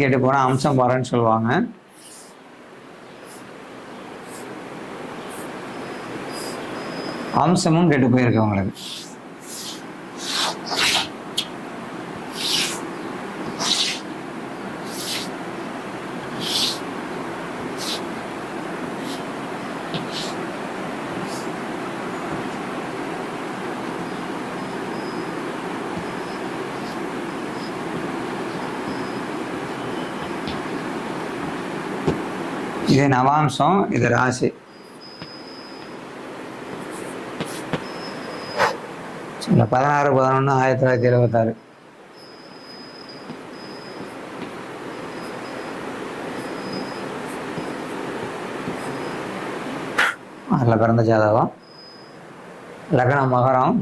கேட்டு போனா போனால் அம்சம் பாருன்னு சொல்லுவாங்க. அம்சமும் கெட்டு போயிருக்கு நவாம்சம் இது ராசி. பதினாறு பதினொன்று ஆயிரத்தி தொள்ளாயிரத்தி எழுபத்தாறு அதில் பிறந்த ஜாதகம். லக்னம் மகரம்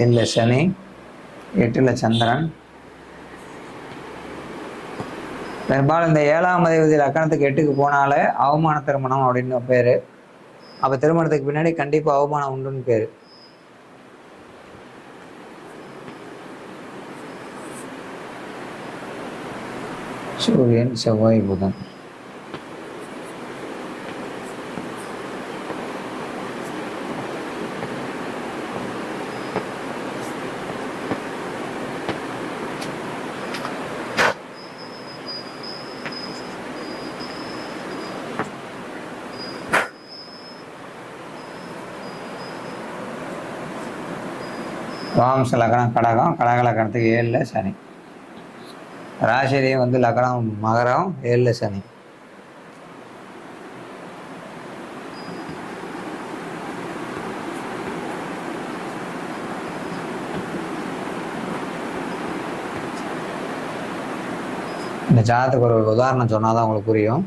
ஏழில் சனி எட்டில் சந்திரன். பெரும்பாலும் இந்த ஏழாம் அதிபதி லக்கணத்துக்கு எட்டுக்கு போனாலே அவமான திருமணம் அப்படின்னு பேர். அப்போ திருமணத்துக்கு பின்னாடி கண்டிப்பாக அவமானம் உண்டுன்னு பேர். சூரியன் செவ்வாய் புதன். வாம்ச லக்னம் கடகம். கடக லக்கணத்துக்கு ஏழில் சனி. ராசிலையும் வந்து லக்னம் மகரம் ஏழில் சனி. இந்த ஜாதத்துக்கு ஒரு உதாரணம் சொன்னால் தான் உங்களுக்கு புரியும்.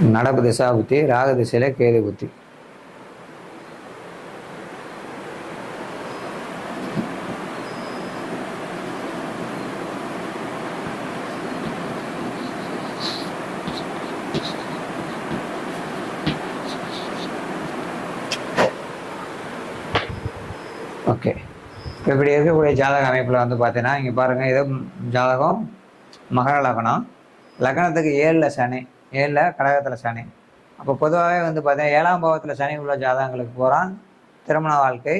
நடப்பு திசா புத்தி ராக திசையில கேது புத்தி ஓகே இப்படி இருக்கக்கூடிய ஜாதக அமைப்பில் வந்து பார்த்தீங்கன்னா இங்கே பாருங்கள் இது ஜாதகம் மகர லக்னம். லக்னத்துக்கு ஏழில் சனி. ஏழில் கடகத்தில் சனி. அப்போ பொதுவாகவே வந்து பார்த்தீங்கன்னா ஏழாம் பாவத்தில் சனி உள்ள ஜாதகங்களுக்கு போகிறான் திருமண வாழ்க்கை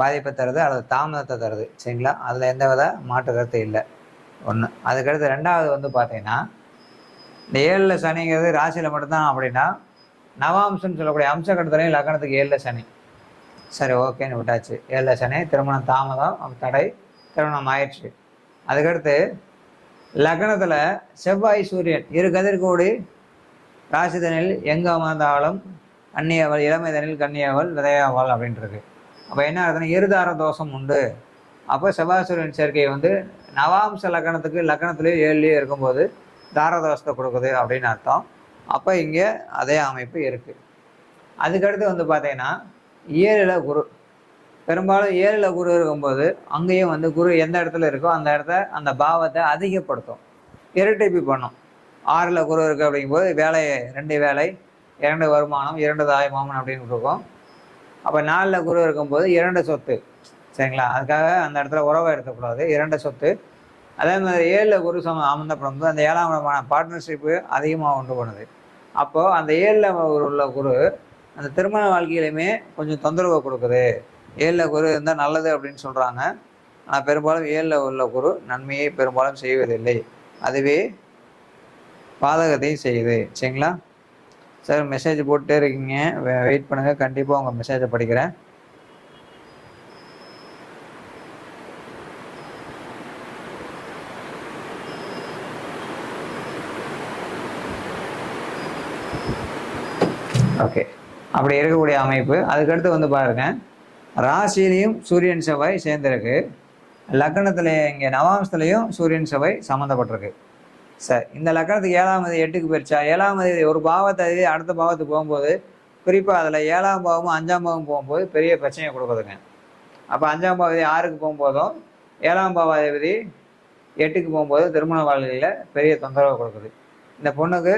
பாதிப்பை தருது அல்லது தாமதத்தை தருது சரிங்களா? அதில் எந்த வித மாற்று கருத்து இல்லை. ஒன்று அதுக்கடுத்து ரெண்டாவது வந்து பார்த்தீங்கன்னா இந்த ஏழில் சனிங்கிறது ராசியில் மட்டும்தான் அப்படின்னா நவாம்சம்னு சொல்லக்கூடிய அம்ச கட்டத்துலையும் லக்னத்துக்கு ஏழில் சனி. சரி ஓகேன்னு விட்டாச்சு. ஏழில் சனி திருமணம் தாமதம் தடை திருமணம் ஆயிடுச்சு. அதுக்கடுத்து லக்னத்தில் செவ்வாய் சூரியன் இரு கதிர்கோடி ராசிதனில் எங்கே அமர்ந்தாலும் கன்னியாவல் இளமைதனில் கன்னியவள் விதையாவள் அப்படின்றது. அப்போ என்ன ஆகுதுன்னா இருதார தோஷம் உண்டு. அப்போ செவ்வாய் சூரியன் சேர்க்கை வந்து நவாம்ச லக்னத்துக்கு லக்னத்துலேயே ஏழுலேயே இருக்கும்போது தாரதோஷத்தை கொடுக்குது அப்படின்னு அர்த்தம். அப்போ இங்கே அதே அமைப்பு இருக்குது அதுக்கடுத்து வந்து பார்த்தீங்கன்னா ஏழில் குரு. பெரும்பாலும் ஏழில் குரு இருக்கும்போது அங்கேயும் வந்து குரு எந்த இடத்துல இருக்கோ அந்த இடத்த அந்த பாவத்தை அதிகப்படுத்தும். இரட்டிப்பு பண்ணும். ஆறில் குரு இருக்குது அப்படிங்கும்போது வேலையை ரெண்டு வேலை இரண்டு வருமானம் இரண்டு தாய் மாமன் அப்படின்னு இருக்கும். அப்போ நாலில் குரு இருக்கும்போது இரண்டு சொத்து. சரிங்களா? அதுக்காக அந்த இடத்துல உறவை எடுக்கக்கூடாது இரண்டு சொத்து. அதே மாதிரி ஏழில் குரு சம அமர்ந்தப்படும்போது அந்த ஏழாம் இடமான பார்ட்னர்ஷிப்பு அதிகமாக உண்டு பண்ணுது. அப்போது அந்த ஏழில் உள்ள குரு அந்த திருமண வாழ்க்கையிலுமே கொஞ்சம் தொந்தரவை கொடுக்குது. ஏழில் குரு இருந்தால் நல்லது அப்படின்னு சொல்கிறாங்க ஆனால் பெரும்பாலும் ஏழில் உள்ள குரு நன்மையை பெரும்பாலும் செய்வதில்லை. அதுவே பாதகத்தையும் செய்யுது. சரிங்களா? சார் மெசேஜ் போட்டே இருக்கீங்க. வெயிட் பண்ணுங்கள் கண்டிப்பாக உங்கள் மெசேஜை படிக்கிறேன். ஓகே அப்படி இருக்கக்கூடிய அமைப்பு. அதுக்கடுத்து வந்து பாருங்க. ராசியிலையும் சூரியன் செவ்வாய் சேர்ந்திருக்கு. லக்னத்தில் இங்கே நவாம்சத்துலேயும் சூரியன் செவ்வாய் சம்மந்தப்பட்டிருக்கு. சார் இந்த லக்னத்துக்கு ஏழாம் தேதி எட்டுக்கு போயிடுச்சா ஏழாம் தேதி ஒரு பாவத்தை அடுத்த பாவத்துக்கு போகும்போது குறிப்பாக அதில் ஏழாம் பாவமும் அஞ்சாம் பாவம் போகும்போது பெரிய பிரச்சனையை கொடுக்குதுங்க. அப்போ அஞ்சாம் பாவதி ஆறுக்கு போகும்போதும் ஏழாம் பாவாதிபதி எட்டுக்கு போகும்போது திருமண வாழ்க்கையில் பெரிய தொந்தரவு கொடுக்குது. இந்த பொண்ணுக்கு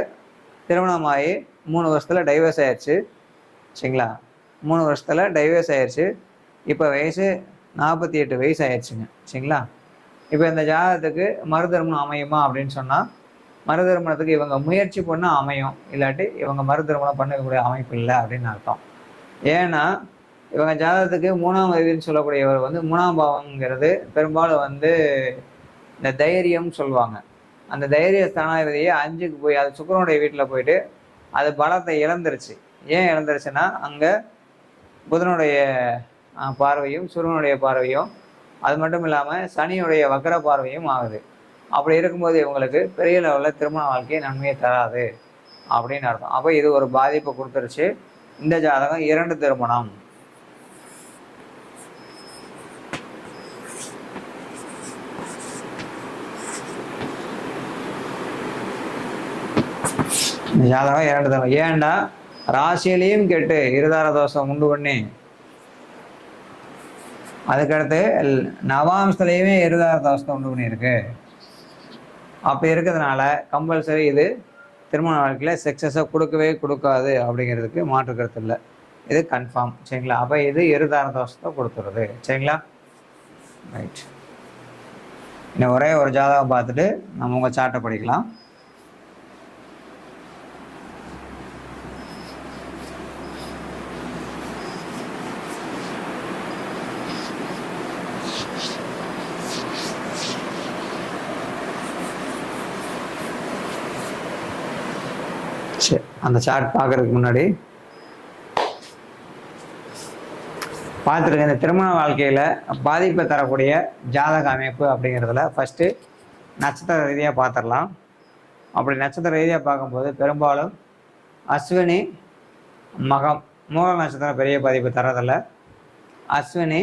திருமணமாகி மூணு வருஷத்தில் டைவர்ஸ் ஆயிடுச்சு சரிங்களா? மூணு வருஷத்தில் டைவர்ஸ் ஆயிடுச்சு இப்போ வயசு நாற்பத்தி எட்டு வயசு ஆயிடுச்சுங்க சரிங்களா? இப்போ இந்த ஜாதகத்துக்கு மறுதிருமணம் அமையுமா அப்படின்னு சொன்னால் மறுதிருமணத்துக்கு இவங்க முயற்சி பண்ணால் அமையும். இல்லாட்டி இவங்க மறுதிருமணம் பண்ணக்கூடிய அமைப்பு இல்லை அப்படின்னு அர்த்தம். ஏன்னா இவங்க ஜாதகத்துக்கு மூணாம் அறிவின்னு சொல்லக்கூடியவர் வந்து மூணாம் பாவங்கிறது பெரும்பாலும் வந்து இந்த தைரியம் சொல்லுவாங்க. அந்த தைரிய ஸ்தானாதிபதியை அஞ்சுக்கு போய் அது சுக்கரனுடைய வீட்டில் போயிட்டு அது பலத்தை இழந்துருச்சு. ஏன் இழந்துருச்சுன்னா அங்கே புதனுடைய பார்வையும் சுருவனுடைய பார்வையும். அது மட்டும் இல்லாமல் சனியுடைய வக்கர பார்வையும் ஆகுது. அப்படி இருக்கும்போது இவங்களுக்கு பெரிய லெவலில் திருமண வாழ்க்கையை நன்மையை தராது அப்படின்னு அர்த்தம். அப்போ இது ஒரு பாதிப்பை கொடுத்துருச்சு. இந்த ஜாதகம் இரண்டு திருமணம். ஜாதகம் இரண்டு தரம் ஏன்டா? ராசியிலையும் கெட்டு. இருதார தோஷம் உண்டு பண்ணி. அதுக்கடுத்து நவாம்சத்துலேயுமே இருதார தோஷத்தை உண்டு பண்ணியிருக்கு அப்படி இருக்கிறதுனால கம்பல்சரி இது திருமண வாழ்க்கையில் சக்ஸஸை கொடுக்கவே கொடுக்காது அப்படிங்கிறதுக்கு மாற்று கருத்து இல்லை. இது கன்ஃபார்ம் சரிங்களா? அப்போ இது இருதார தோஷத்தை கொடுத்துருது சரிங்களா? ரைட் இன்னும் ஒரே ஒரு ஜாதகம் பார்த்துட்டு நம்ம உங்கள் சார்ட்டை படிக்கலாம் சரி அந்த சார்ட் பார்க்கறதுக்கு முன்னாடி. பார்த்துருங்க இந்த திருமண வாழ்க்கையில் பாதிப்பை தரக்கூடிய ஜாதக அமைப்பு அப்படிங்கிறதுல ஃபஸ்ட்டு நட்சத்திர ரீதியாக பார்த்துடலாம். அப்படி நட்சத்திர ரீதியாக பார்க்கும்போது பெரும்பாலும் அஸ்வினி மகம் மூல நட்சத்திரம் பெரிய பாதிப்பு தரதில்ல அஸ்வினி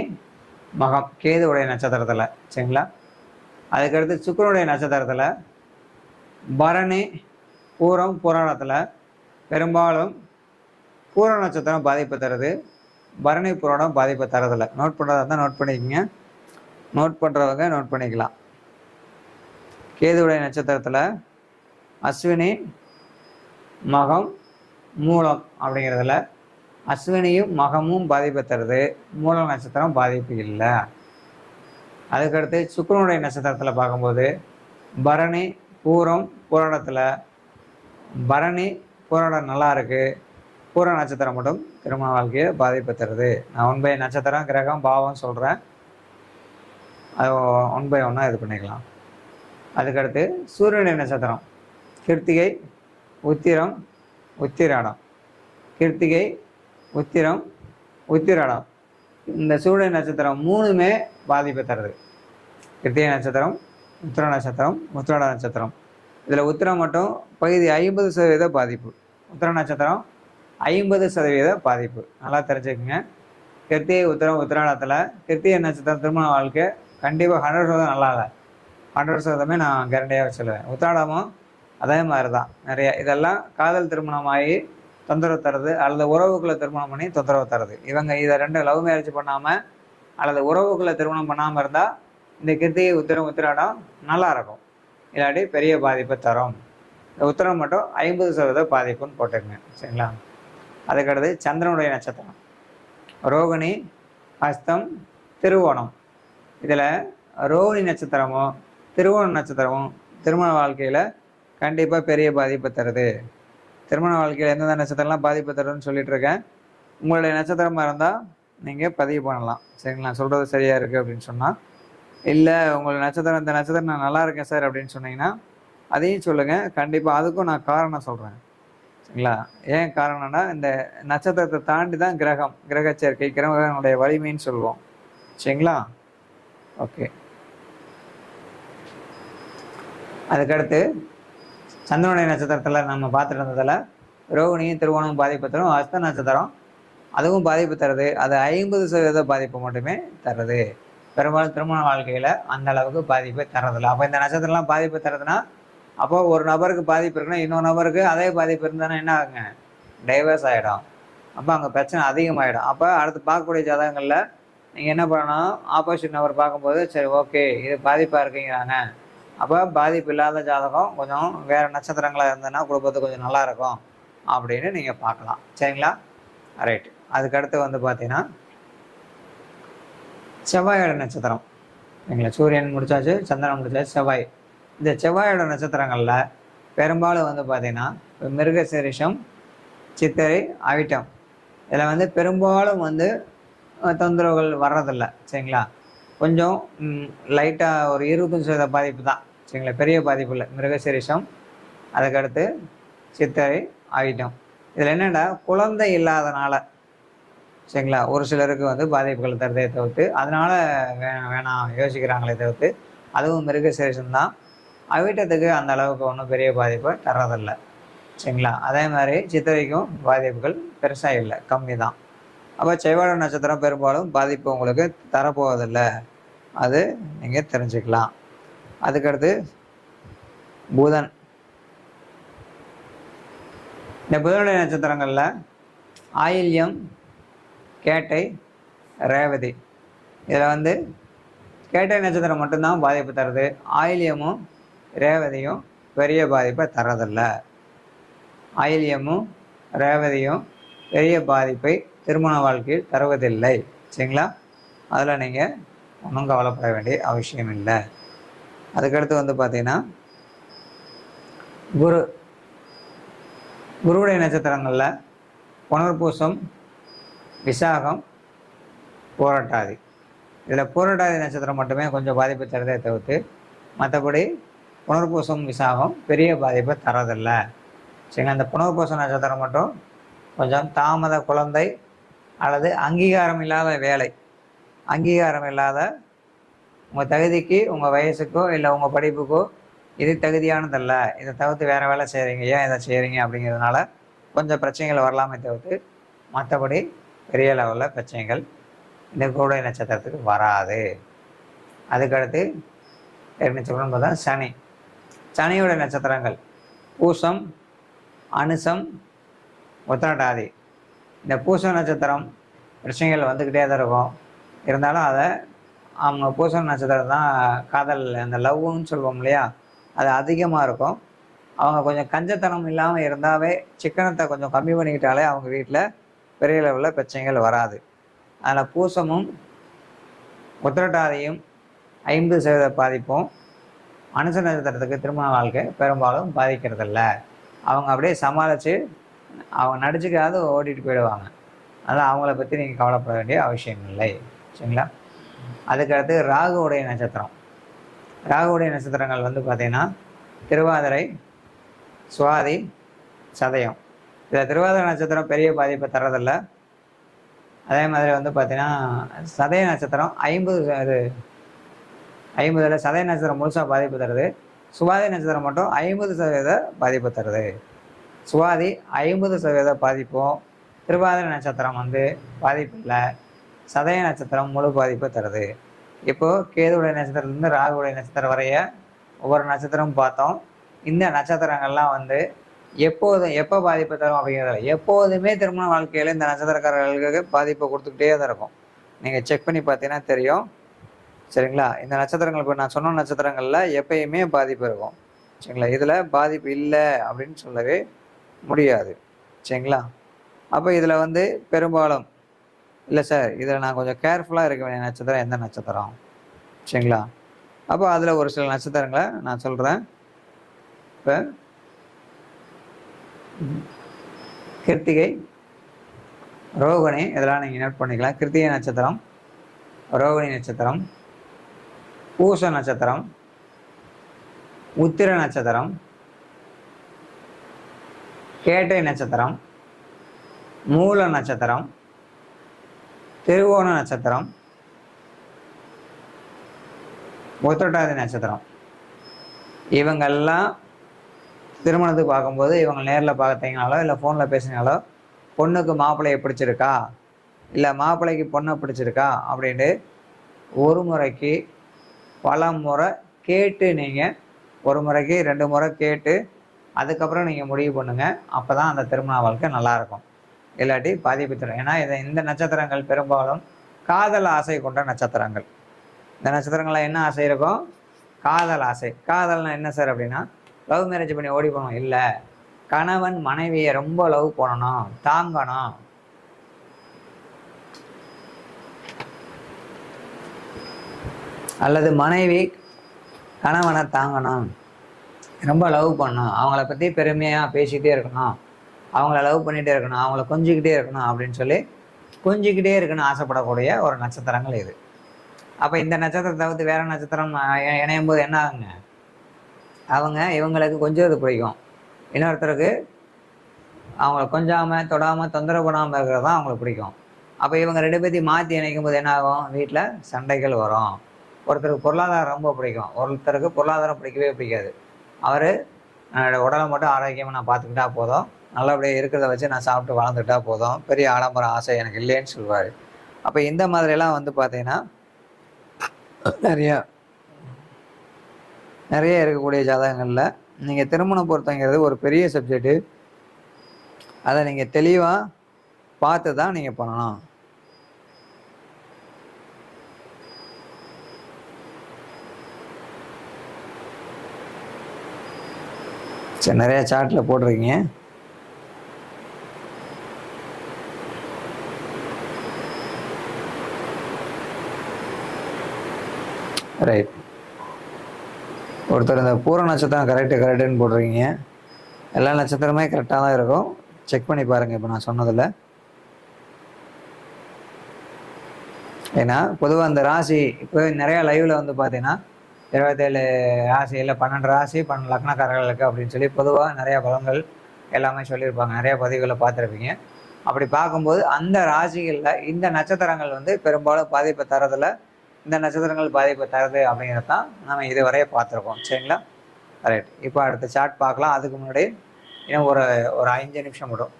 மகம் கேதுவுடைய நட்சத்திரத்தில் சரிங்களா? அதுக்கடுத்து சுக்கரனுடைய நட்சத்திரத்தில் பரணி பூரம் புராணத்தில் பெரும்பாலும் பூர நட்சத்திரம் பாதிப்பு தருது. பரணி புராணம் பாதிப்பை தரதில்லை. நோட் பண்ணுறதா இருந்தால் நோட் பண்ணிக்கோங்க. நோட் பண்ணுறவங்க நோட் பண்ணிக்கலாம். கேதுவுடைய நட்சத்திரத்தில் அஸ்வினி மகம் மூலம் அப்படிங்கிறதுல அஸ்வினியும் மகமும் பாதிப்பை தருது. மூலம் நட்சத்திரம் பாதிப்பு இல்லை. அதுக்கடுத்து சுக்கரனுடைய நட்சத்திரத்தில் பார்க்கும்போது பரணி பூரம் புராணத்தில் பரணி பூரணம் நல்லா இருக்கு. பூர நட்சத்திரம் மட்டும் திருமண வாழ்க்கையை பாதிப்பு தருது நான் ஒன் பை நட்சத்திரம் கிரகம் பாவம் சொல்கிறேன் அது ஒன் பை ஒன்னாக இது பண்ணிக்கலாம். அதுக்கடுத்து சூரியனுடைய நட்சத்திரம். கிருத்திகை உத்திரம் உத்திராடம். கிருத்திகை உத்திரம் உத்திராடம். இந்த சூரிய நட்சத்திரம் மூணுமே பாதிப்பை தருது கிருத்திகை நட்சத்திரம் உத்திர நட்சத்திரம் உத்திராட நட்சத்திரம். இதில் உத்திரம் மட்டும் பகுதி ஐம்பது சதவீத பாதிப்பு. உத்திர நட்சத்திரம் ஐம்பது சதவீத பாதிப்பு. நல்லா தெரிஞ்சுக்குங்க. கிருத்திகை உத்திரம் உத்திராடத்தில் கிருத்திகை நட்சத்திரம் திருமண வாழ்க்கை கண்டிப்பாக ஹண்ட்ரட் சதவீதம் நல்லா இல்லை ஹண்ட்ரட் சதவீதமே நான் கேரண்டியாக சொல்லுவேன் உத்திராடமும் அதே மாதிரி தான் நிறைய இதெல்லாம் காதல் திருமணமாகி தொந்தரவு தருது அல்லது உறவுக்குள்ளே திருமணம் பண்ணி தொந்தரவு தருது. இவங்க இதை ரெண்டு லவ் மேரேஜ் பண்ணாமல் அல்லது உறவுக்குள்ளே திருமணம் பண்ணாமல் இருந்தால் இந்த கிருத்திகை உத்திரம் உத்திராடம் நல்லாயிருக்கும் இல்லாட்டி பெரிய பாதிப்பை தரும். இந்த உத்தரம் மட்டும் ஐம்பது சதவீத பாதிப்புன்னு போட்டுருங்க சரிங்களா? அதுக்கடுத்து சந்திரனுடைய நட்சத்திரம். ரோகிணி ஹஸ்தம் திருவோணம். இதில் ரோகிணி நட்சத்திரமும் திருவோண நட்சத்திரமும் திருமண வாழ்க்கையில் கண்டிப்பாக பெரிய பாதிப்பை தருது. திருமண வாழ்க்கையில் எந்தெந்த நட்சத்திரம்லாம் பாதிப்பு தருதுன்னு சொல்லிட்டு இருக்கேன். உங்களுடைய நட்சத்திரமாக இருந்தால் நீங்கள் பதிவு பண்ணலாம். சரிங்களா? சொல்கிறது சரியாக இருக்குது அப்படின்னு சொன்னால் இல்லை உங்கள் நட்சத்திரம் இந்த நட்சத்திரம் நான் நல்லா இருக்கேன் சார் அப்படின்னு சொன்னீங்கன்னா அதையும் சொல்லுங்கள் கண்டிப்பாக அதுக்கும் நான் காரணம் சொல்கிறேன் சரிங்களா? ஏன் காரணம்னா இந்த நட்சத்திரத்தை தாண்டி தான் கிரகம் கிரக சேர்க்கை கிரகனுடைய வலிமைன்னு சொல்லுவோம். சரிங்களா? ஓகே. அதுக்கடுத்து சந்திரனுடைய நட்சத்திரத்தில் நம்ம பார்த்துட்டு இருந்ததில் ரோகிணியும் திருவோணமும் பாதிப்பு தரும் அஸ்த நட்சத்திரம் அதுவும் பாதிப்பு தருது. அது ஐம்பது சதவீத பாதிப்பு மட்டுமே தருது. பெரும்பாலும் திருமண வாழ்க்கையில் அந்த அளவுக்கு பாதிப்பை தரதில்லை அப்போ இந்த நட்சத்திரம்லாம் பாதிப்பு தரதுன்னா அப்போ ஒரு நபருக்கு பாதிப்பு இருக்குன்னா இன்னொரு நபருக்கு அதே பாதிப்பு இருந்தானா என்ன ஆகுங்க? டைவர்ஸ் ஆகிடும் அப்போ அங்கே பிரச்சனை அதிகமாகிடும் அப்போ அடுத்து பார்க்கக்கூடிய ஜாதகங்களில் நீங்கள் என்ன பண்ணணும்? ஆப்போசிட் நபர் பார்க்கும்போது சரி ஓகே இது பாதிப்பாக இருக்கீங்கிறாங்க. அப்போ பாதிப்பு இல்லாத ஜாதகம் கொஞ்சம் வேறு நட்சத்திரங்களாக இருந்ததுன்னா குடும்பத்துக்கு கொஞ்சம் நல்லாயிருக்கும் அப்படின்னு நீங்கள் பார்க்கலாம். சரிங்களா? ரைட் அதுக்கடுத்து வந்து பார்த்தீங்கன்னா செவ்வாயோட நட்சத்திரம். சரிங்களா சூரியன் முடிச்சாச்சு சந்திரன் முடிச்சாச்சு செவ்வாய். இந்த செவ்வாயோட நட்சத்திரங்களில் பெரும்பாலும் வந்து பார்த்தீங்கன்னா மிருகசீரிஷம் சித்திரை அவிட்டம் இதில் வந்து பெரும்பாலும் வந்து தொந்தரவுகள் வர்றதில்ல சரிங்களா? கொஞ்சம் லைட்டாக ஒரு இருபத்தஞ்சு சதவீத பாதிப்பு தான் சரிங்களா? பெரிய பாதிப்பு இல்லை. மிருகசிரிஷம் அதுக்கடுத்து சித்திரை ஆகிட்டோம் இதில் என்னென்னா குழந்தை இல்லாதனால சரிங்களா? ஒரு சிலருக்கு வந்து பாதிப்புகள் தருதே தவிர்த்து அதனால வேணாம் வேணாம் யோசிக்கிறாங்களே தவிர்த்து அதுவும் மிருகசீரிஷம் தான். அவிட்டத்துக்கு அந்த அளவுக்கு ஒன்றும் பெரிய பாதிப்பை தர்றதில்ல. சரிங்களா? அதே மாதிரி சித்திரைக்கும் பாதிப்புகள் பெருசாக இல்லை கம்மி தான். அப்போ செவ்வாழை நட்சத்திரம் பெரும்பாலும் பாதிப்பு உங்களுக்கு தரப்போவதில்லை. அது நீங்கள் தெரிஞ்சுக்கலாம். அதுக்கடுத்து புதன். இந்த புதனுடைய நட்சத்திரங்களில் ஆயில்யம் கேட்டை ரேவதி. இதில் வந்து கேட்டை நட்சத்திரம் மட்டும்தான் பாதிப்பு தருது. ஆயில்யமும் ரேவதியும் பெரிய பாதிப்பை தரதில்ல ஆயில்யமும் ரேவதியும் பெரிய பாதிப்பை திருமண வாழ்க்கையில் தருவதில்லை. சரிங்களா? அதில் நீங்கள் ஒன்றும் கவலைப்பட வேண்டிய அவசியம் இல்லை. அதுக்கடுத்து வந்து பார்த்தீங்கன்னா குரு. குருவுடைய நட்சத்திரங்களில் புனர்பூசம் விசாகம் போராட்டாதி. இதில் போராட்டாதி நட்சத்திரம் மட்டுமே கொஞ்சம் பாதிப்பு தருதே தவிர்த்து மற்றபடி புனர்பூசம் விசாகம் பெரிய பாதிப்பை தரதில்லை. சரிங்க அந்த புனர்பூசம் நட்சத்திரம் மட்டும் கொஞ்சம் தாமத குழந்தை அல்லது அங்கீகாரம் இல்லாத வேலை. அங்கீகாரம் இல்லாத உங்கள் தகுதிக்கு உங்கள் வயசுக்கோ இல்லை உங்கள் படிப்புக்கோ இது தகுதியானதல்ல. இதை தவிர்த்து வேறு வேலை செய்கிறீங்க ஏன் இதை செய்கிறீங்க அப்படிங்கிறதுனால கொஞ்சம் பிரச்சனைகள் வரலாமே தவிர்த்து மற்றபடி பெரிய லெவலில் பிரச்சனைகள் இந்த கோடை நட்சத்திரத்துக்கு வராது. அதுக்கடுத்து நட்சத்திரம் பார்த்தா சனி. சனியோட நட்சத்திரங்கள் பூசம் அனுசம் உத்திரட்டாதி. இந்த பூச நட்சத்திரம் பிரச்சனைகள் வந்துக்கிட்டே தான் இருக்கும். இருந்தாலும் அதை அவங்க பூச நட்சத்திரம் தான் காதல் அந்த லவ்னு சொல்லுவோம் இல்லையா? அது அதிகமாக இருக்கும். அவங்க கொஞ்சம் கஞ்சத்தனம் இல்லாமல் இருந்தாவே சிக்கனத்தை கொஞ்சம் கம்மி பண்ணிக்கிட்டாலே அவங்க வீட்டில் பெரிய லெவலில் பிரச்சனைகள் வராது. அதில் பூசமும் உத்திரட்டாதியும் ஐம்பது சதவீத பாதிப்பும் அனுச நட்சத்திரத்துக்கு திருமண வாழ்க்கை பெரும்பாலும் பாதிக்கிறதில்ல. அவங்க அப்படியே சமாளித்து அவங்க நடிச்சுக்காவது ஓடிட்டு போயிடுவாங்க. அதனால் அவங்கள பற்றி நீங்கள் கவலைப்பட வேண்டிய அவசியம் இல்லை. சரிங்களா? அதுக்கடுத்து ராகுவுடைய நட்சத்திரம். ராகுவுடைய நட்சத்திரங்கள் வந்து பார்த்திங்கன்னா திருவாதிரை சுவாதி சதயம். இதில் திருவாதிரை நட்சத்திரம் பெரிய பாதிப்பை தர்றதில்ல. அதே மாதிரி வந்து பார்த்தீங்கன்னா சதய நட்சத்திரம் ஐம்பது இது ஐம்பதில் சதய நட்சத்திரம் முழுசாக பாதிப்பு தருது. சுவாதி நட்சத்திரம் மட்டும் ஐம்பது சதவீத பாதிப்பு தருது. சுவாதி ஐம்பது சதவீத பாதிப்பும் திருவாதிரை நட்சத்திரம் வந்து பாதிப்பு இல்லை சதய நட்சத்திரம் முழு பாதிப்பு தருது. இப்போது கேதுவுடைய நட்சத்திரத்துலேருந்து ராகுடைய நட்சத்திரம் வரைய ஒவ்வொரு நட்சத்திரமும் பார்த்தோம். இந்த நட்சத்திரங்கள்லாம் வந்து எப்போதும் எப்போ பாதிப்பு தரும் அப்படிங்கிறத எப்போதுமே திருமண வாழ்க்கையில் இந்த நட்சத்திரக்காரர்களுக்கு பாதிப்பை கொடுத்துக்கிட்டே தான் இருக்கும். நீங்கள் செக் பண்ணி பார்த்தீங்கன்னா தெரியும். சரிங்களா? இந்த நட்சத்திரங்கள் இப்போ நான் சொன்ன நட்சத்திரங்களில் எப்பயுமே பாதிப்பு இருக்கும். சரிங்களா? இதில் பாதிப்பு இல்லை அப்படின்னு சொல்லவே முடியாது. சரிங்களா? அப்போ இதில் வந்து பெரும்பாலும் இல்லை சார் இதில் நான் கொஞ்சம் கேர்ஃபுல்லாக இருக்க வேண்டிய நட்சத்திரம் எந்த நட்சத்திரம்? சரிங்களா? அப்போ அதில் ஒரு சில நட்சத்திரங்களை நான் சொல்கிறேன் இப்போ கிருத்திகை ரோகிணி இதெல்லாம் நீங்கள் நோட் பண்ணிக்கலாம். கிருத்திகை நட்சத்திரம் ரோகிணி நட்சத்திரம் பூச நட்சத்திரம் உத்திர நட்சத்திரம் கேட்டை நட்சத்திரம் மூல நட்சத்திரம் திருவோண நட்சத்திரம் ஒத்தொட்டாதி நட்சத்திரம். இவங்கெல்லாம் திருமணத்துக்கு பார்க்கும்போது இவங்க நேரில் பார்த்தீங்கனாலோ இல்லை ஃபோனில் பேசினாலோ பொண்ணுக்கு மாப்பிள்ளையை பிடிச்சிருக்கா? இல்லை மாப்பிள்ளைக்கு பொண்ணை பிடிச்சிருக்கா? அப்படின்ட்டு ஒரு முறைக்கு பல முறை கேட்டு நீங்கள் ஒரு முறைக்கு ரெண்டு முறை கேட்டு அதுக்கப்புறம் நீங்கள் முடிவு பண்ணுங்கள் அப்போ தான் அந்த திருமண வாழ்க்கை நல்லாயிருக்கும் இல்லாட்டி பாதிப்பு தரும் ஏன்னா இதை இந்த நட்சத்திரங்கள் பெரும்பாலும் காதல் ஆசை கொண்ட நட்சத்திரங்கள். இந்த நட்சத்திரங்களில் என்ன ஆசை இருக்கும்? காதல் ஆசை. காதல்னா என்ன சார் அப்படின்னா லவ் மேரேஜ் பண்ணி ஓடி போகணும் இல்லை. கணவன் மனைவியை ரொம்ப லவ் பண்ணணும். தாங்கணும். அல்லது மனைவி கணவனை தாங்கணும். ரொம்ப லவ் பண்ணணும். அவங்கள பற்றி பெருமையாக பேசிக்கிட்டே இருக்கணும். அவங்கள லவ் பண்ணிகிட்டே இருக்கணும். அவங்கள கொஞ்சிக்கிட்டே இருக்கணும் அப்படின்னு சொல்லி கொஞ்சிக்கிட்டே இருக்கணும்னு ஆசைப்படக்கூடிய ஒரு நட்சத்திரங்கள் இது. அப்போ இந்த நட்சத்திரத்தை தவிர்த்து வேறு நட்சத்திரம் இணையும் போது என்ன ஆகுங்க? அவங்க இவங்களுக்கு கொஞ்சம் இது பிடிக்கும். இன்னொருத்தருக்கு அவங்கள கொஞ்சாமல் தொடாமல் தொந்தரவு பண்ணாமல் இருக்கிறது தான் அவங்களுக்கு பிடிக்கும். அப்போ இவங்க ரெண்டு பேர்த்தையும் மாற்றி இணைக்கும் போது என்ன ஆகும் வீட்டில் சண்டைகள் வரும். ஒருத்தருக்கு பொருளாதாரம் ரொம்ப பிடிக்கும். ஒருத்தருக்கு பொருளாதாரம் பிடிக்கவே பிடிக்காது. அவர் உடலை மட்டும் ஆரோக்கியமாக நான் பார்த்துக்கிட்டா போதும். நல்லபடியாக இருக்கிறத வச்சு நான் சாப்பிட்டு வளர்ந்துக்கிட்டா போதும். பெரிய ஆடம்பர ஆசை எனக்கு இல்லைன்னு சொல்லுவார். அப்போ இந்த மாதிரியெல்லாம் வந்து பார்த்தீங்கன்னா நிறையா நிறைய இருக்கக்கூடிய ஜாதகங்களில் நீங்கள் திருமண பொருத்தங்கிறது ஒரு பெரிய சப்ஜெக்டு அதை நீங்கள் தெளிவாக பார்த்து தான் நீங்கள் பண்ணலாம் சரி நிறைய சாட்டில் போட்டிருக்கீங்க. ரைட் ஒருத்தர் இந்த பூர நட்சத்திரம் கரெக்டு கரெக்டுன்னு போடுறீங்க எல்லா நட்சத்திரமே கரெக்டாக தான் இருக்கும். செக் பண்ணி பாருங்கள் இப்போ நான் சொன்னதில். ஏன்னா பொதுவாக அந்த ராசி இப்போ நிறையா லைவில் வந்து பார்த்தீங்கன்னா இருபத்தேழு ராசி இல்லை பன்னெண்டு ராசி பன்னெண்டு லக்னக்காரர்களுக்கு அப்படின்னு சொல்லி பொதுவாக நிறையா பலன்கள் எல்லாமே சொல்லியிருப்பாங்க. நிறையா பதிவுகளை பார்த்துருப்பீங்க. அப்படி பார்க்கும்போது அந்த ராசிகளில் இந்த நட்சத்திரங்கள் வந்து பெரும்பாலும் பாதிப்பை தரதில் இந்த நட்சத்திரங்கள் பாதிப்பை தருது அப்படிங்கிறது தான் நம்ம இதுவரையே பார்த்துருக்கோம். சரிங்களா? ரைட் இப்போ அடுத்த சார்ட் பார்க்கலாம். அதுக்கு முன்னாடி இன்னும் ஒரு ஒரு அஞ்சு நிமிஷம் விடும்.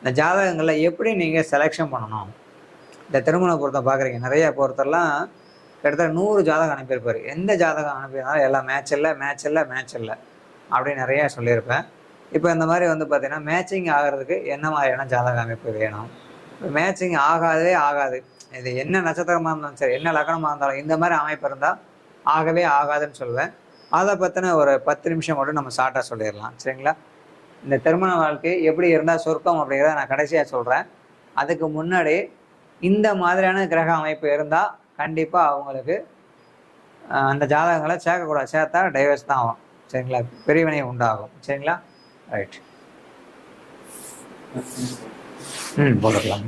இந்த ஜாதகங்களில் எப்படி நீங்கள் செலெக்ஷன் பண்ணணும்? இந்த திருமண பொருத்தம் பார்க்குறீங்க. நிறைய பொருத்தெல்லாம் கிட்டத்தட்ட நூறு ஜாதகம் அனுப்பியிருப்பார். எந்த ஜாதகம் அனுப்பியிருந்தாலும் எல்லாம் மேட்ச் இல்லை மேட்ச் இல்லை மேட்ச் இல்லை அப்படின்னு நிறைய சொல்லியிருப்பேன். இப்போ இந்த மாதிரி வந்து பார்த்தீங்கன்னா மேட்சிங் ஆகிறதுக்கு என்ன மாதிரியான ஜாதக அமைப்பு வேணும்? இப்போ மேட்சிங் ஆகாதே ஆகாது. இது என்ன நட்சத்திரமாக இருந்தாலும் சரி என்ன லக்னமாக இருந்தாலும் இந்த மாதிரி அமைப்பு இருந்தால் ஆகவே ஆகாதுன்னு சொல்லுவேன். அதை பற்றின ஒரு பத்து நிமிஷம் மட்டும் நம்ம ஷார்ட்டாக சொல்லிடலாம். சரிங்களா? இந்த திருமண வாழ்க்கை எப்படி இருந்தால் சொர்க்கம் அப்படிங்கிறத நான் கடைசியாக சொல்கிறேன் அதுக்கு முன்னாடி இந்த மாதிரியான கிரக அமைப்பு இருந்தால் கண்டிப்பாக அவங்களுக்கு அந்த ஜாதகங்களை சேர்க்கக்கூடாது. சேர்த்தா டைவர்ஸ் தான் ஆகும். சரிங்களா? பிரிவினை உண்டாகும். சரிங்களா? ரைட் ம் போட்டுக்கலாம்.